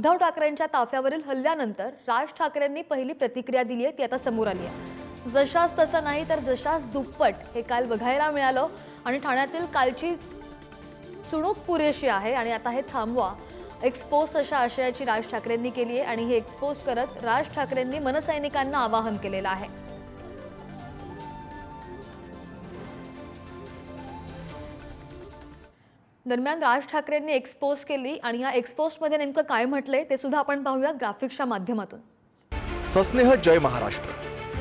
उद्धव ठाकरेंच्या ताफ्यावरील हल्ल्यानंतर राज ठाकरेंनी पहिली प्रतिक्रिया दिली आहे ती आता समोर आली आहे. जशास तसं नाही तर जशास दुप्पट हे काल बघायला मिळालं आणि ठाण्यातील कालची चुणूक पुरेशी आहे आणि आता हे थांबवा. एक्सपोज अशा आशयाची राज ठाकरेंनी केली आहे आणि हे एक्सपोज करत राज ठाकरेंनी मनसैनिकांना आवाहन केलेलं आहे. दरम्यान राज ठाकरेंनी एक्सपोज केली आणि या एक्सपोजमध्ये नेमकं काय म्हटलंय ते सुद्धा आपण पाहूया ग्राफिक्सच्या माध्यमातून. सस्नेह जय महाराष्ट्र.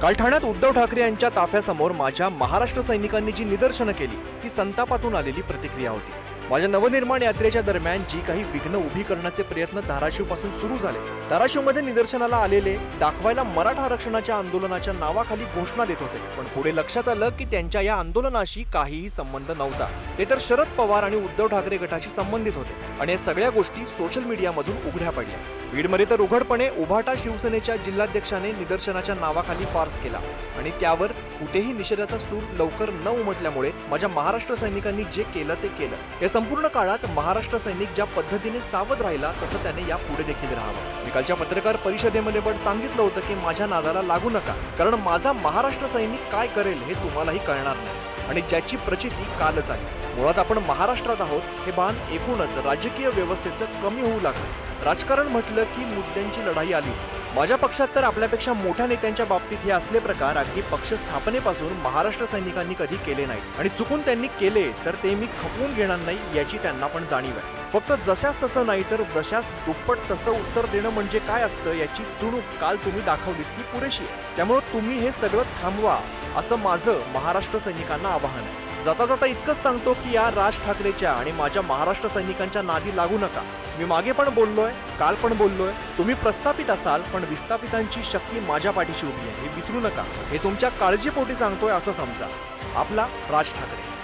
काल ठाण्यात उद्धव ठाकरे यांच्या ताफ्यासमोर माझ्या महाराष्ट्र सैनिकांनी जी निदर्शनं केली ती संतापातून आलेली प्रतिक्रिया होती. माझ्या नवनिर्माण यात्रेच्या दरम्यान जी काही विघ्न उभी करण्याचे प्रयत्न धाराशिवपासून सुरू झाले धाराशिवमध्ये निदर्शनाला आलेले दाखवायला मराठा आरक्षणाच्या आंदोलनाच्या नावाखाली घोषणा देत होते. पण पुढे लक्षात आलं की त्यांच्या या आंदोलनाशी काहीही संबंध नव्हता. ते तर शरद पवार आणि उद्धव ठाकरे गटाशी संबंधित होते. आणि या सगळ्या गोष्टी सोशल मीडियामधून उघड्या पडल्या. बीडमध्ये तर उघडपणे उभाटा शिवसेनेच्या जिल्हाध्यक्षाने निदर्शनाच्या नावाखाली फार्स केला. आणि त्यावर कुठेही निषेधाचा सूर लवकर न उमटल्यामुळे माझ्या महाराष्ट्र सैनिकांनी जे केलं ते केलं. या संपूर्ण काळात महाराष्ट्र सैनिक ज्या पद्धतीने सावध राहिला तसं त्याने या पुढे देखील राहावं. मी कालच्या पत्रकार परिषदेमध्ये पण सांगितलं होतं की माझ्या नादाला लागू नका कारण माझा महाराष्ट्र सैनिक काय करेल हे तुम्हालाही कळणार नाही. आणि ज्याची प्रचिती कालच आहे. मुळात आपण महाराष्ट्रात आहोत हे भान एकूणच राजकीय व्यवस्थेचं कमी होऊ लागलं. राजकारण म्हटलं की मुद्द्यांची लढाई आलीच माझ्या पक्षात तर आपल्यापेक्षा मोठ्या नेत्यांच्या बाबतीत हे असले प्रकार अगदी पक्ष स्थापनेपासून महाराष्ट्र सैनिकांनी कधी केले नाहीत. आणि चुकून त्यांनी केले तर ते मी खपवून घेणार नाही याची त्यांना पण जाणीव आहे. फक्त जशास तसं नाही तर जशास दुप्पट तसं उत्तर देणं म्हणजे काय असतं याची चुणूक काल तुम्ही दाखवली ती पुरेशी आहे. त्यामुळे तुम्ही हे सगळं थांबवा असं माझं महाराष्ट्र सैनिकांना आवाहन आहे. जाता जाता इतकंच सांगतो की या राज ठाकरेच्या आणि माझ्या महाराष्ट्र सैनिकांच्या नादी लागू नका. मी मागे पण बोललोय काल पण बोललोय. तुम्ही प्रस्थापित असाल पण विस्थापितांची शक्ती माझ्या पाठीशी उभी आहे. हे विसरू नका. हे तुमच्या काळजीपोटी सांगतोय असं समजा. आपला राज ठाकरे.